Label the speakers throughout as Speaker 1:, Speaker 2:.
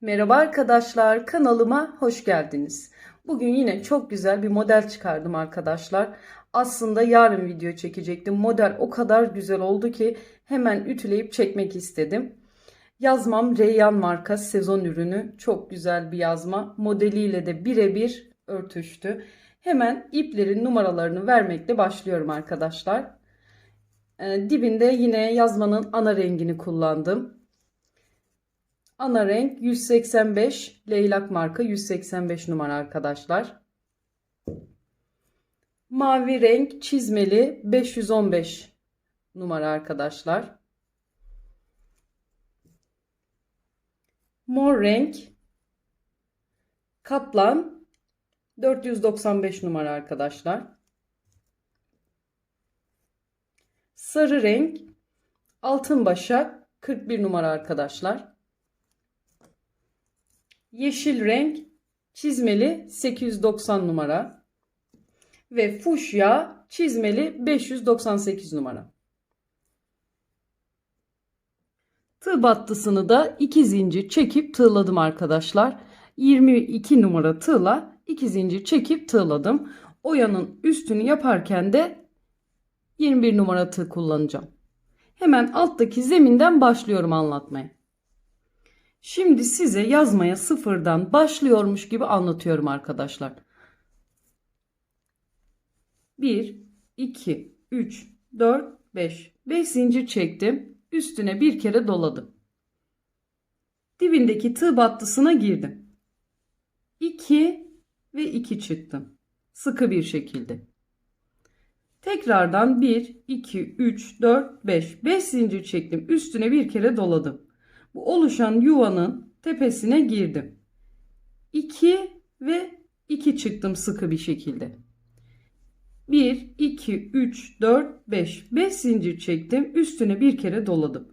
Speaker 1: Merhaba arkadaşlar, kanalıma hoş geldiniz. Bugün yine çok güzel bir model çıkardım arkadaşlar. Aslında yarın video çekecektim. Model o kadar güzel oldu ki hemen ütüleyip çekmek istedim. Yazmam Reyyan marka sezon ürünü. Çok güzel bir yazma. Modeliyle de birebir örtüştü. Hemen iplerin numaralarını vermekle başlıyorum arkadaşlar. Ee, dibinde yine yazmanın ana rengini kullandım. Ana renk 185 leylak marka 185 numara arkadaşlar. Mavi renk çizmeli 515 numara arkadaşlar. Mor renk kaplan 495 numara arkadaşlar. Sarı renk altın başak 41 numara arkadaşlar. Yeşil renk çizmeli 890 numara ve fuşya çizmeli 598 numara. Tığ battısını da 2 zincir çekip tığladım arkadaşlar. 22 numara tığla 2 zincir çekip tığladım. Oyanın üstünü yaparken de 21 numara tığ kullanacağım. Hemen alttaki zeminden başlıyorum anlatmaya. Şimdi size yazmaya sıfırdan başlıyormuş gibi anlatıyorum arkadaşlar. 1, 2, 3, 4, 5. 5 zincir çektim. Üstüne bir kere doladım. Dibindeki tığ battısına girdim. 2 ve 2 çıktım. Sıkı bir şekilde. Tekrardan 1, 2, 3, 4, 5. 5 zincir çektim. Üstüne bir kere doladım. Bu oluşan yuvanın tepesine girdim. 2 ve 2 çıktım sıkı bir şekilde. 1, 2, 3, 4, 5. 5 zincir çektim. Üstüne bir kere doladım.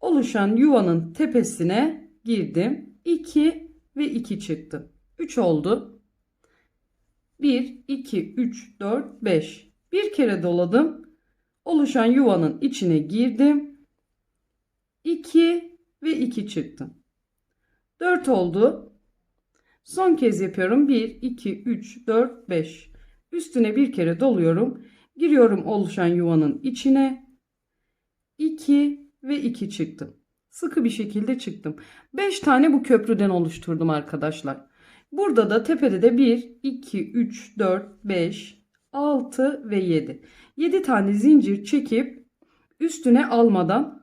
Speaker 1: Oluşan yuvanın tepesine girdim. 2 ve 2 çıktım. 3 oldu. 1, 2, 3, 4, 5. Bir kere doladım. Oluşan yuvanın içine girdim. 2 ve 2 çıktım. 4 oldu. Son kez yapıyorum. 1, 2, 3, 4, 5. Üstüne bir kere doluyorum. Giriyorum oluşan yuvanın içine. 2 ve 2 çıktım. Sıkı bir şekilde çıktım. 5 tane bu köprüden oluşturdum arkadaşlar. Burada da tepede de 1, 2, 3, 4, 5, 6 ve 7. 7 tane zincir çekip üstüne almadan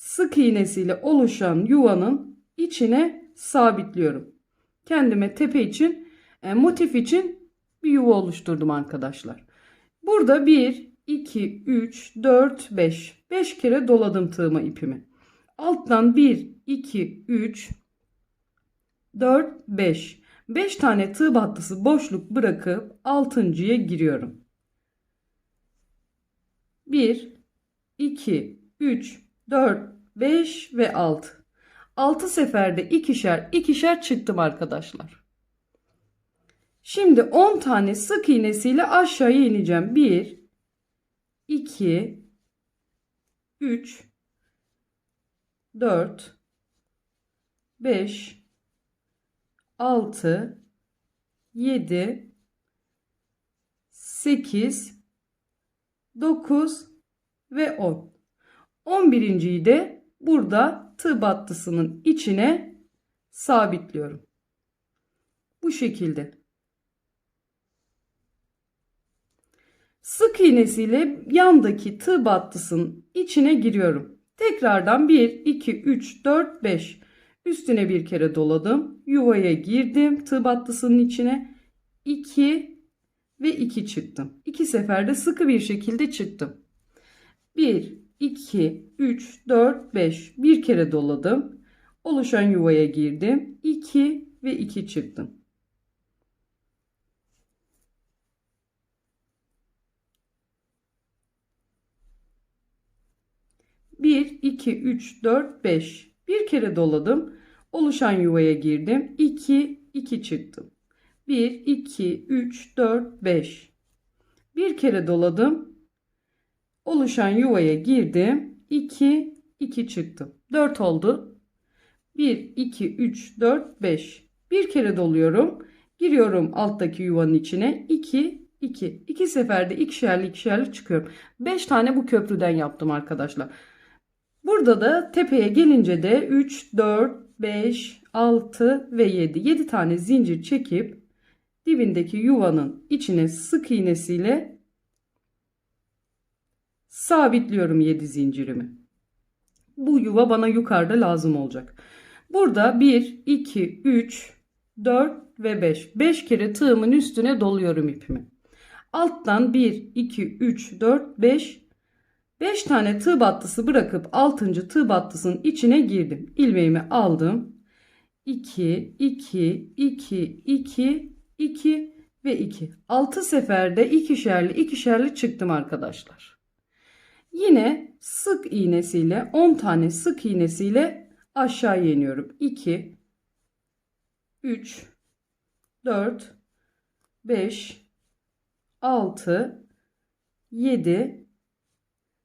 Speaker 1: sık iğnesiyle oluşan yuvanın içine sabitliyorum. Kendime tepe için, e, motif için bir yuva oluşturdum arkadaşlar. Burada 1, 2, 3, 4, 5. 5 kere doladım tığıma ipimi. Alttan 1, 2, 3, 4, 5. 5 tane tığ battısı boşluk bırakıp altıncıya giriyorum. 1, 2, 3, 4, 5 ve 6. 6 seferde ikişer ikişer çıktım arkadaşlar. Şimdi 10 tane sık iğnesiyle aşağıya ineceğim. 1, 2, 3, 4, 5, 6, 7, 8, 9 ve 10. 11.yi de burada tığ battısının içine sabitliyorum. Bu şekilde. Sık iğnesiyle yandaki tığ battısının içine giriyorum. Tekrardan 1, 2, 3, 4, 5. Üstüne bir kere doladım. Yuvaya girdim. Tığ battısının içine 2 ve 2 çıktım. 2 seferde sıkı bir şekilde çıktım. 1, 2, 3, 4, 5. Bir kere doladım. Oluşan yuvaya girdim. 2 ve 2 çıktım. Bir, iki, üç, dört, beş. Bir kere doladım. Oluşan yuvaya girdim. 2, 2 çıktım. 1, 2, 3, 4, 5. Bir kere doladım. Oluşan yuvaya girdim. 2, 2 çıktım. 4 oldu. 1, 2, 3, 4, 5. Bir kere doluyorum. Giriyorum alttaki yuvanın içine. 2, 2. İki seferde ikişerli ikişerli çıkıyorum. 5 tane bu köprüden yaptım arkadaşlar. Burada da tepeye gelince de 3, 4, 5, 6 ve 7. 7 tane zincir çekip dibindeki yuvanın içine sık iğnesiyle sabitliyorum 7 zincirimi. Bu yuva bana yukarıda lazım olacak. Burada 1, 2, 3, 4 ve 5. 5 kere tığımın üstüne doluyorum ipimi. Alttan 1, 2, 3, 4, 5. 5 tane tığ battısı bırakıp 6. tığ battısının içine girdim. İlmeğimi aldım. 2, 2, 2, 2, 2 ve 2. 6 seferde ikişerli ikişerli çıktım arkadaşlar. Yine sık iğnesiyle 10 tane sık iğnesiyle aşağı iniyorum. 2 3 4 5 6 7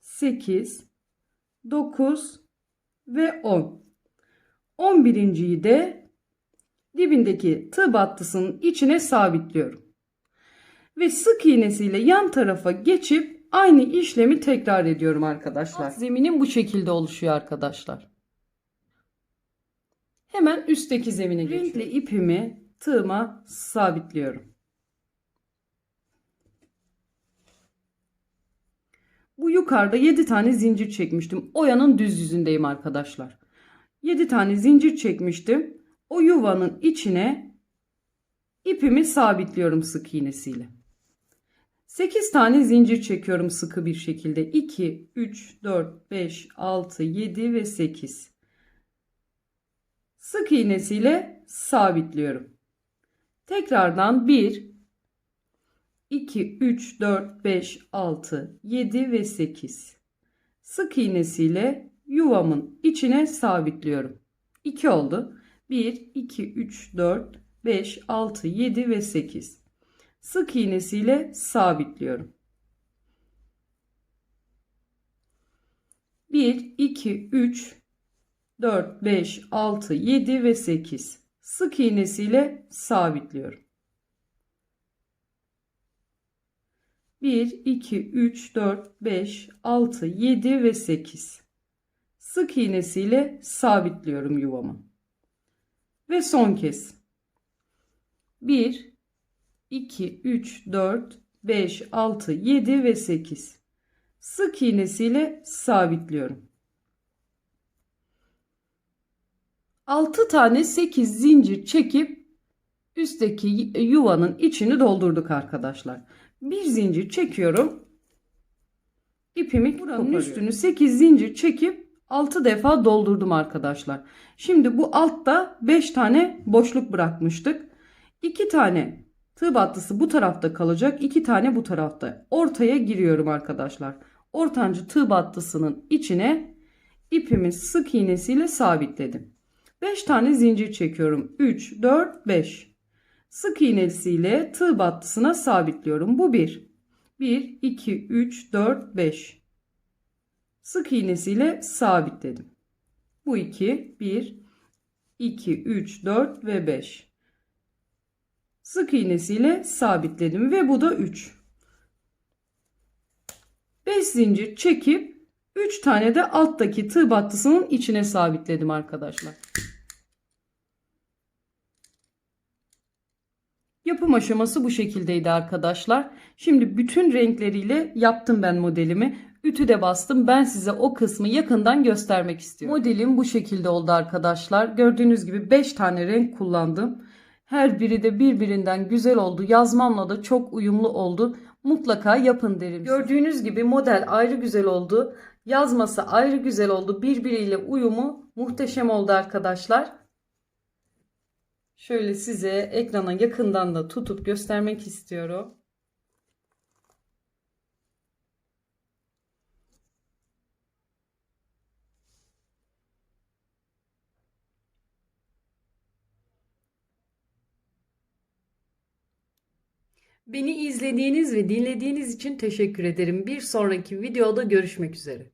Speaker 1: 8 9 ve 10. 11.yi de dibindeki tığ battısının içine sabitliyorum. Ve sık iğnesiyle yan tarafa geçip aynı işlemi tekrar ediyorum arkadaşlar. Zeminin bu şekilde oluşuyor arkadaşlar. Hemen üstteki zemine geçiyorum. Renkli ipimi tığıma sabitliyorum. Bu yukarıda 7 tane zincir çekmiştim. Oyanın düz yüzündeyim arkadaşlar. 7 tane zincir çekmiştim. O yuvanın içine ipimi sabitliyorum sık iğnesiyle. 8 tane zincir çekiyorum sıkı bir şekilde. 2, 3, 4, 5, 6, 7 ve 8. Sık iğnesiyle sabitliyorum. Tekrardan 1, 2, 3, 4, 5, 6, 7 ve 8. Sık iğnesiyle yuvamın içine sabitliyorum. 2 oldu. 1, 2, 3, 4, 5, 6, 7 ve 8. Sık iğnesiyle sabitliyorum. 1, 2, 3, 4, 5, 6, 7 ve 8. Sık iğnesiyle sabitliyorum. 1, 2, 3, 4, 5, 6, 7 ve 8. Sık iğnesiyle sabitliyorum yuvamı. Ve son kez. 1, 2, 3, 4, 5, 6, 7 ve 8. Sık iğnesiyle sabitliyorum. 6 tane 8 zincir çekip üstteki yuvanın içini doldurduk arkadaşlar. Bir zincir çekiyorum. İpimi buranın üstünü 8 zincir çekip 6 defa doldurdum arkadaşlar. Şimdi bu altta 5 tane boşluk bırakmıştık. 2 tane tığ battısı bu tarafta kalacak. 2 tane bu tarafta. Ortaya giriyorum arkadaşlar. Ortancı tığ battısının içine ipimi sık iğnesiyle sabitledim. 5 tane zincir çekiyorum. 3, 4, 5. Sık iğnesiyle tığ battısına sabitliyorum. Bu 1. 1, 2, 3, 4, 5. Sık iğnesiyle sabitledim. Bu 2, 1, 2, 3, 4 ve 5. Sık iğnesiyle sabitledim ve bu da 3. 5 zincir çekip 3 tane de alttaki tığ battısının içine sabitledim arkadaşlar. Yapım aşaması bu şekildeydi arkadaşlar. Şimdi bütün renkleriyle yaptım ben modelimi. Ütüde bastım. Ben size o kısmı yakından göstermek istiyorum. Modelim bu şekilde oldu arkadaşlar. Gördüğünüz gibi 5 tane renk kullandım. Her biri de birbirinden güzel oldu. Yazmamla da çok uyumlu oldu. Mutlaka yapın derim. Gördüğünüz gibi model ayrı güzel oldu. Yazması ayrı güzel oldu. Birbiriyle uyumu muhteşem oldu arkadaşlar. Şöyle size ekrana yakından da tutup göstermek istiyorum. Beni izlediğiniz ve dinlediğiniz için teşekkür ederim. Bir sonraki videoda görüşmek üzere.